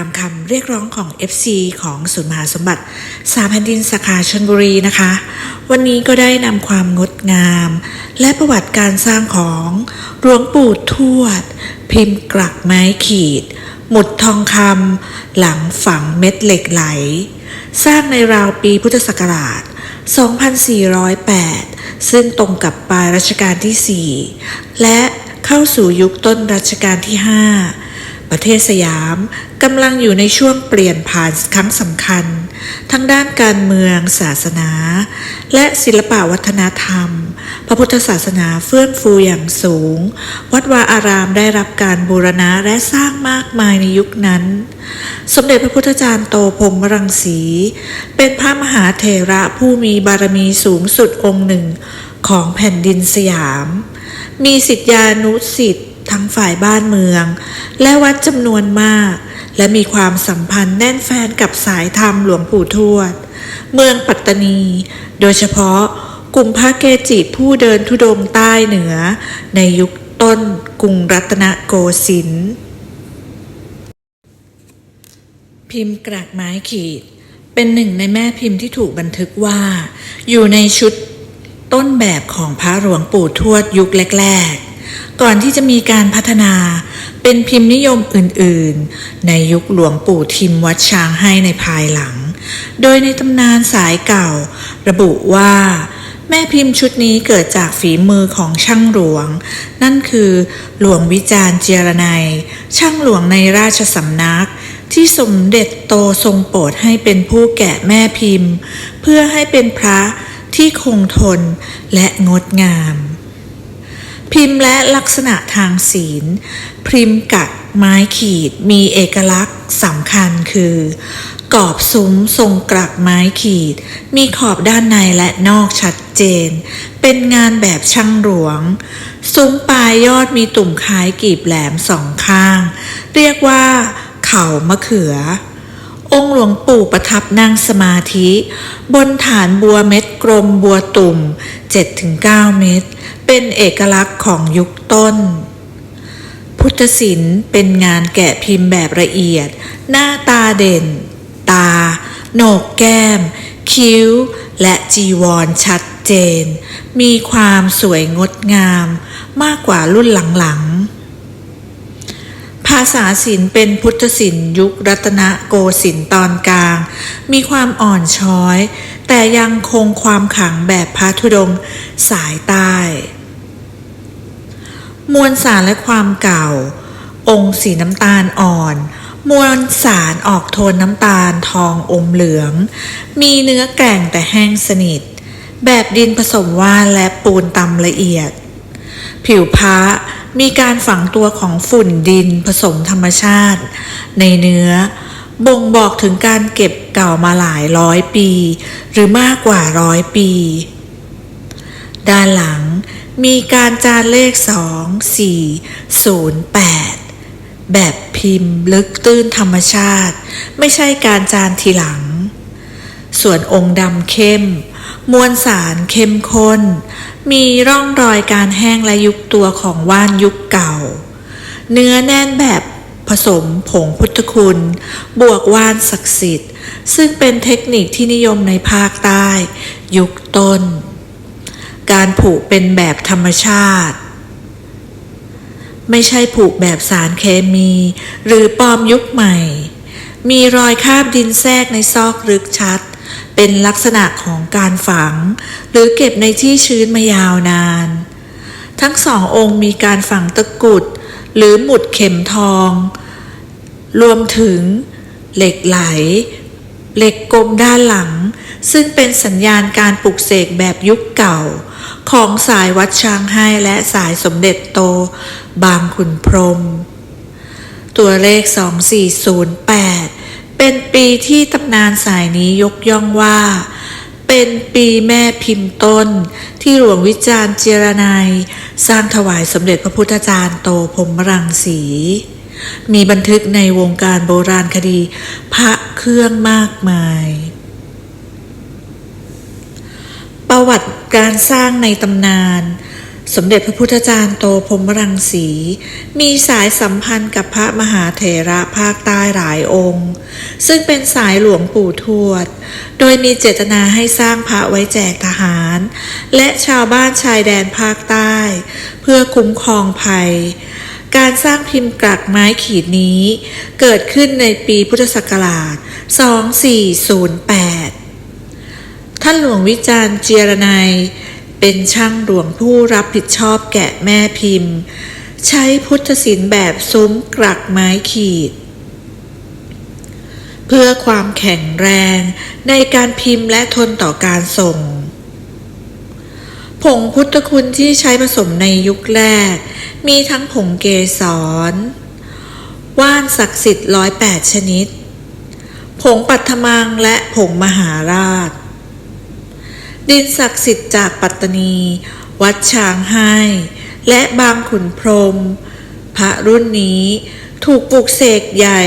ามคำเรียกร้องของ FC ของศูนย์มหาสมบัติ สาแผ่นดินสาขาชนบุรีนะคะ วันนี้ก็ได้นำความงดงาม และประวัติการสร้างของหลวงปู่ทวด พิมพ์กลักไม้ขีด หมุดทองคำหลังฝังเม็ดเหล็กไหล สร้างในราวปีพุทธศักราช 2408 ซึ่งตรงกับปลายรัชกาลที่ 4 และเข้าสู่ยุคต้นรัชกาลที่ 5 ประเทศสยามกำลังอยู่ในช่วงเปลี่ยนผ่านครั้งสำคัญ ทั้งด้านการเมือง ศาสนา และศิลปวัฒนธรรม พระพุทธศาสนาเฟื่องฟูอย่างสูง วัดวาอารามได้รับการบูรณะและสร้างมากมายในยุคนั้น สมเด็จพระพุทธจารย์โตพรมรังสี เป็นพระมหาเถระผู้มีบารมีสูงสุดองค์หนึ่งของแผ่นดินสยาม มีสิทธิานุสิทธิ ทั้งฝ่ายบ้านเมือง และวัดจำนวนมาก และมีความสัมพันธ์แน่นแฟนกับสายธรรมหลวงปู่ทวด เมืองปัตตานี โดยเฉพาะกลุ่มพระเกจิผู้เดินทุดงใต้เหนือ ในยุคต้นกรุงรัตนโกสินทร์พิมพ์กรากไม้ขีด เป็นหนึ่งในแม่พิมพ์ที่ถูกบันทึกว่า อยู่ในชุดต้นแบบของพระหลวงปู่ทวดยุคแรกๆ ก่อนที่จะมีการพัฒนาเป็นพิมพ์นิยมอื่นๆ ในยุคหลวงปู่ทิมวัดช้างให้ในภายหลัง โดยในตำนานสายเก่า ระบุว่า แม่พิมพ์ชุดนี้เกิดจากฝีมือของช่างหลวง นั่นคือหลวงวิจารณ์เจยรนัย ช่างหลวงในราชสำนักที่สมเด็จโตทรงโปรดให้เป็นผู้แกะแม่พิมพ์ เพื่อให้เป็นพระที่คงทนและงดงาม พิมพ์และลักษณะทางศีล พิมพ์กัดไม้ขีดมีเอกลักษณ์สำคัญคือกรอบซุ้มทรงกลักไม้ขีด มีขอบด้านในและนอกชัดเจน เป็นงานแบบช่างหลวง ซุ้มปลายยอดมีตุ่มคล้ายกีบแหลมสองข้าง เรียกว่า เข่ามะเขือ องค์หลวงปู่ประทับนั่งสมาธิ บนฐานบัวเม็ดกลมบัวตุ่ม 7-9 เม็ดเป็นเอกลักษณ์ของยุคต้น พุทธศิลป์เป็นงานแกะพิมพ์แบบละเอียด หน้าตาเด่น ตา โหนกแก้ม คิ้ว และจีวรชัดเจน มีความสวยงดงาม มากกว่ารุ่นหลังๆ ภาษาศิลป์เป็นพุทธศิลป์ยุครัตนโกสินทร์ตอนกลาง มีความอ่อนช้อย แต่ยังคงความขังแบบพระธุดงค์สายใต้ มวลสารและความเก่า องค์สีน้ำตาลอ่อน มวลสารออกโทนน้ำตาลทองอมเหลือง มีเนื้อแกร่งแต่แห้งสนิท แบบดินผสมว่านและปูนตำละเอียด ผิวพระ มีการฝังตัวของฝุ่นดินผสมธรรมชาติ ในเนื้อ บ่งบอกถึงการเก็บเก่ามาหลายร้อยปี หรือมากกว่าร้อยปี ด้านหลังมีการจานเลข 2 4 0 8 แบบพิมพ์ลึกตื้นธรรมชาติ ไม่ใช่การจานทีหลัง ส่วนองค์ดำเข้ม มวลสารเข้มข้น มีร่องรอยการแห้งและยุบตัวของว่านยุคเก่า เนื้อแน่นแบบผสมผงพุทธคุณ บวกว่านศักดิ์สิทธิ์ ซึ่งเป็นเทคนิคที่นิยมในภาคใต้ ยุคต้น การผูกเป็นแบบธรรมชาติ ไม่ใช่ผูกแบบสารเคมี หรือปลอมยุคใหม่ มีรอยคาบดินแทรกในซอกลึกชัด เป็นลักษณะของการฝัง หรือเก็บในที่ชื้นมายาวนาน ทั้งสององค์มีการฝังตะกุด หรือหมุดเข็มทอง รวมถึง เหล็กไหล เหล็กกลมด้านหลัง ซึ่งเป็นสัญญาณการปลุกเสกแบบยุคเก่า ของสายวัดช้างให้และสายสมเด็จโต บางขุนพรม ตัวเลข 2408 เป็นปีที่ตำนานสายนี้ยกย่องว่า เป็นปีแม่พิมพ์ต้น ที่หลวงวิจารณ์เจรนัยสร้างถวายสมเด็จพระพุทธจารย์โตพรมรังสี มีบันทึกในวงการโบราณคดี พระเครื่องมากมาย ประวัติการสร้างในตำนาน สมเด็จพระพุทธจารย์โตพรมรังสี มีสายสัมพันธ์กับพระมหาเถระภาคใต้หลายองค์ ซึ่งเป็นสายหลวงปู่ทวด โดยมีเจตนาให้สร้างพระไว้แจกทหาร และชาวบ้านชายแดนภาคใต้ เพื่อคุ้มครองภัย การสร้างพิมพ์กลักไม้ขีดนี้ เกิดขึ้นในปีพุทธศักราช 2408 ท่านหลวงวิจารณ์เจียรนัย เป็นช่างหลวงผู้รับผิดชอบแกะแม่พิมพ์ ใช้พุทธศิลป์แบบซุ้มกลักไม้ขีด เพื่อความแข็งแรงในการพิมพ์และทนต่อการส่ง ผงพุทธคุณที่ใช้ผสมในยุคแรก มีทั้งผงเกสร ว่านศักดิ์สิทธิ์ร้อยแปดชนิด ผงปัทมังและผงมหาราช ดินศักดิ์สิทธิ์จากปัตตานี วัดช้างให้ และบางขุนพรม พระรุ่นนี้ถูกปลูกเสกใหญ่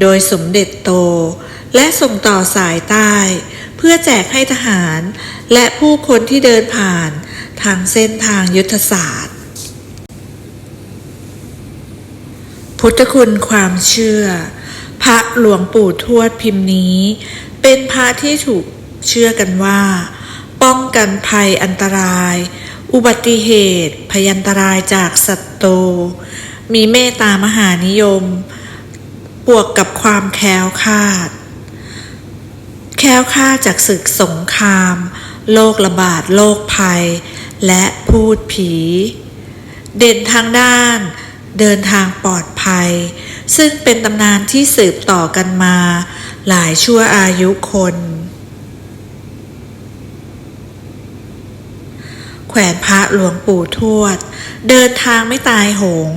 โดยสมเด็จโต และส่งต่อสายใต้ เพื่อแจกให้ทหาร และผู้คนที่เดินผ่านทางเส้นทางยุทธศาสตร์ พุทธคุณความเชื่อ พระหลวงปู่ทวดพิมพ์นี้ เป็นพระที่ถูกเชื่อกันว่า ป้องกันภัยอันตราย อุบัติเหตุ พยันตรายจากศัตรูมีเมตตามหานิยม บวกกับความแคล้วคาด แคล้วคาดจากศึกสงคราม โรคระบาดโรคภัย และพูดผี เด่นทางด้าน เดินทางปลอดภัย ซึ่งเป็นตำนานที่สืบต่อกันมา หลายชั่วอายุคน แขวนพระหลวงปู่ทวด เดินทางไม่ตายโหง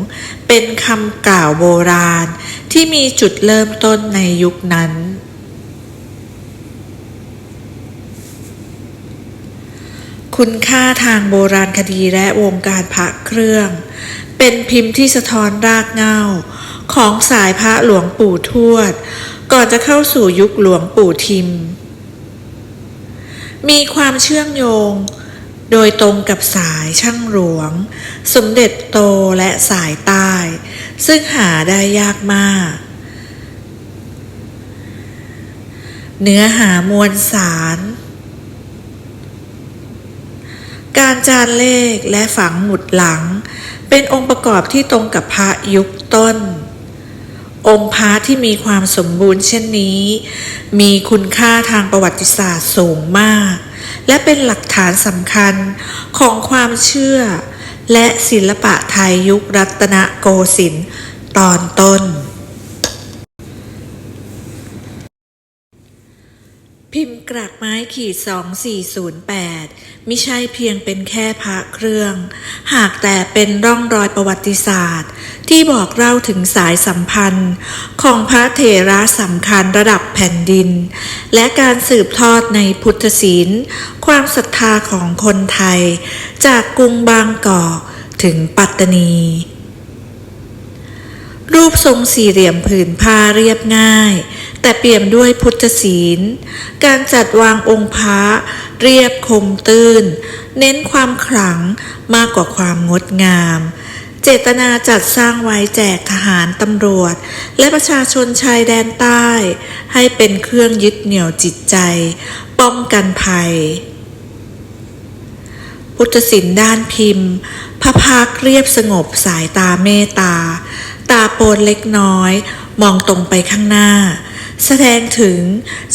เป็นคำกล่าวโบราณ ที่มีจุดเริ่มต้นในยุคนั้น คุณค่าทางโบราณคดีและวงการพระเครื่อง เป็นพิมพ์ที่สะท้อนรากเงาของสายพระหลวงปู่ทวด ก่อนจะเข้าสู่ยุคหลวงปู่ทิม มีความเชื่อมโยง โดยตรงกับสายช่างหลวง สมเด็จโตและสายใต้ ซึ่งหาได้ยากมาก เนื้อหามวลสาร การจานเลขและฝังหมุดหลัง เป็นองค์ประกอบที่ตรงกับพระยุคต้น องค์พระที่มีความสมบูรณ์เช่นนี้ มีคุณค่าทางประวัติศาสตร์สูงมาก และเป็นหลักฐานสำคัญของความเชื่อ และศิลปะไทยยุครัตนโกสินทร์ตอนต้น พิมพ์กรากไม้ขีด2408มิใช่เพียงเป็นแค่พระเครื่อง หากแต่เป็นร่องรอยประวัติศาสตร์ ที่บอกเล่าถึงสายสัมพันธ์ ของพระเถระสำคัญระดับแผ่นดิน และการสืบทอดในพุทธศีล ความศรัทธาของคนไทย จากกรุงบางกอกถึงปัตตานี รูปทรงสี่เหลี่ยมผืนผ้าเรียบง่าย แต่เปี่ยมด้วยพุทธศีล การจัดวางองค์พระเรียบคมตื้น เน้นความขลังมากกว่าความงดงาม เจตนาจัดสร้างไว้แจกทหารตำรวจ และประชาชนชายแดนใต้ ให้เป็นเครื่องยึดเหนี่ยวจิตใจ ป้องกันภัย พุทธศิลป์ด้านพิมพ์พระพักเรียบสงบสายตาเมตตา ตาโปนเล็กน้อย มองตรงไปข้างหน้า แสดงถึง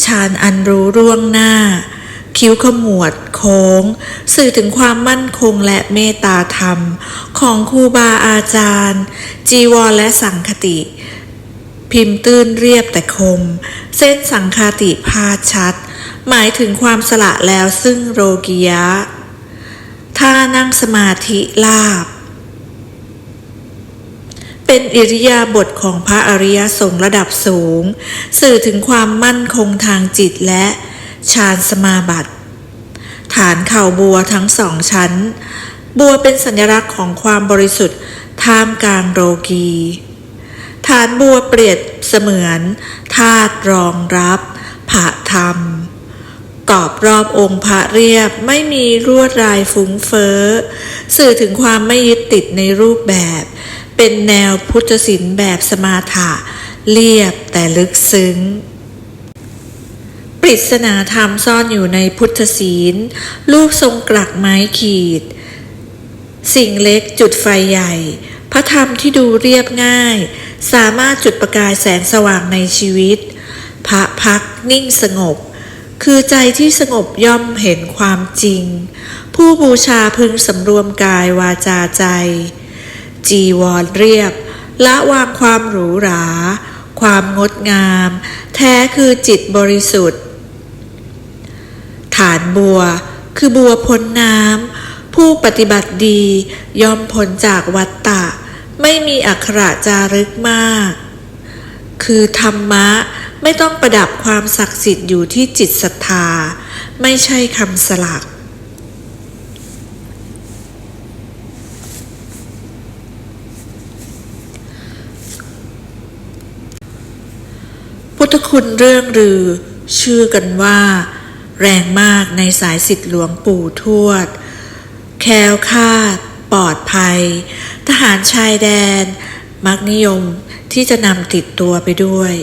ฌานอันรู้ร่วงหน้า คิ้วขมวด โค้ง สื่อถึงความมั่นคงและเมตตาธรรม ของครูบาอาจารย์ จีวรและสังคติ พิมพ์ตื้นเรียบแต่คม เส้นสังคติพาชัด หมายถึงความสละแล้วซึ่งโรกิยะท่านั่งสมาธิลาบ เป็นอิริยาบถของพระอริยสงฆ์ระดับสูง สื่อถึงความมั่นคงทางจิตและฌานสมาบัติ ฐานเข่าบัวทั้งสองชั้น บัวเป็นสัญลักษณ์ของความบริสุทธิ์ท่ามกลางโรกี ฐานบัวเปรียบเสมือนธาตุรองรับผะธรรมกรอบรอบองค์พระเรียบไม่มีลวดลายฟุ้งเฟ้อ สื่อถึงความไม่ยึดติดในรูปแบบ เป็นแนวพุทธศิลป์แบบสมาถะ เรียบแต่ลึกซึ้ง ปริศนาธรรมซ่อนอยู่ในพุทธศีล รูปทรงกลักไม้ขีด สิ่งเล็กจุดไฟใหญ่ พระธรรมที่ดูเรียบง่าย สามารถจุดประกายแสงสว่างในชีวิต พระพักนิ่งสงบ คือใจที่สงบย่อมเห็นความจริง ผู้บูชาพึงสำรวมกายวาจาใจ จีวรเรียบ ละวางความหรูหรา ความงดงาม แท้คือจิตบริสุทธิ์ ฐานบัวคือบัวพ้นน้ำผู้ปฏิบัติดียอมพ้นจากวัฏฏะไม่มีอักระจารึกมาก คือธรรมะไม่ต้องประดับความศักดิ์สิทธิ์อยู่ที่จิตศรัทธา ไม่ใช่คำสลัก พุทธคุณเรื่องลือ ชื่อกันว่า แรงมากในสายสิทธิหลวงปู่ทวด แคล้วคาด ปลอดภัย ทหารชายแดน มักนิยมที่จะนำติดตัวไปด้วย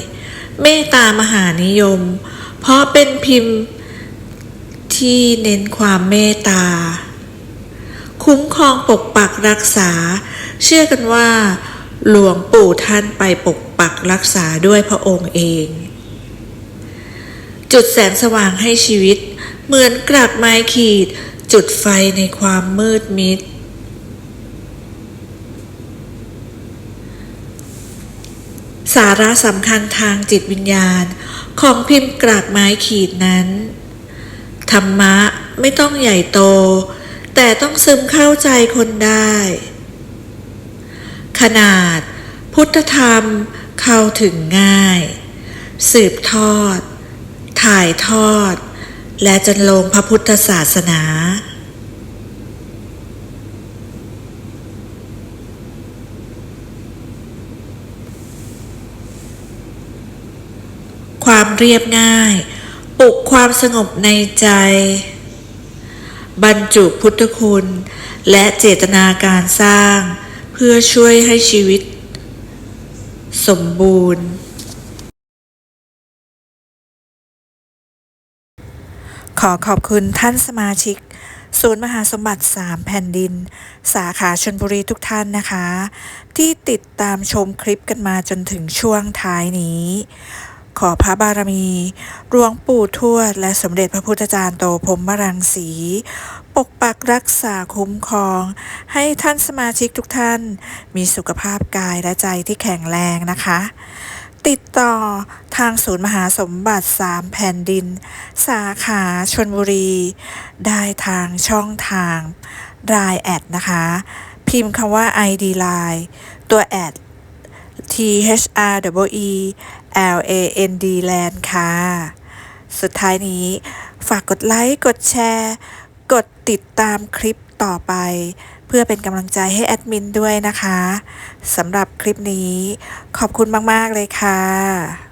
เมตตามหานิยม เพราะเป็นพิมพ์ที่เน้นความเมตตา คุ้มครองปกปักรักษา เชื่อกันว่า หลวงปู่ท่านไปปก ปักรักษาด้วยพระองค์เอง จุดแสงสว่างให้ชีวิต เหมือนกลักไม้ขีด จุดไฟในความมืดมิด สาระสำคัญทางจิตวิญญาณของพิมพ์กรากไม้ขีดนั้น ธรรมะไม่ต้องใหญ่โต แต่ต้องซึมเข้าใจคนได้ ขนาด พุทธธรรม เข้าถึงง่าย สืบทอด ถ่ายทอด และจันลงพระพุทธศาสนา ความเรียบง่าย ปลุกความสงบในใจ บรรจุพุทธคุณ และเจตนาการสร้าง เพื่อช่วยให้ชีวิต สมบูรณ์ ขอขอบคุณท่านสมาชิก ศูนย์มหาสมบัติ 3 แผ่นดิน สาขาชนบุรีทุกท่านนะคะ ที่ติดตามชมคลิปกันมาจนถึงช่วงท้ายนี้ ขอพระบารมีหลวงปู่ทวด และสมเด็จพระพุทธจารย์โตพรหมรังสี ปกปักรักษาคุ้มครอง ให้ท่านสมาชิกทุกท่าน มีสุขภาพกายและใจที่แข็งแรงนะคะ ติดต่อทางศูนย์มหาสมบัติ 3 แผ่นดิน สาขาชนบุรี ได้ทางช่องทางรายแอดนะคะ พิมพ์คำว่า ID Line ตัวแอด T H R W E L A N D Land ค่ะ สุดท้ายนี้ฝากกดไลค์ กดแชร์ กดติดตามคลิปต่อไป เพื่อเป็นกำลังใจให้แอดมินด้วยนะคะสำหรับคลิปนี้ขอบคุณมาก ๆ เลยค่ะ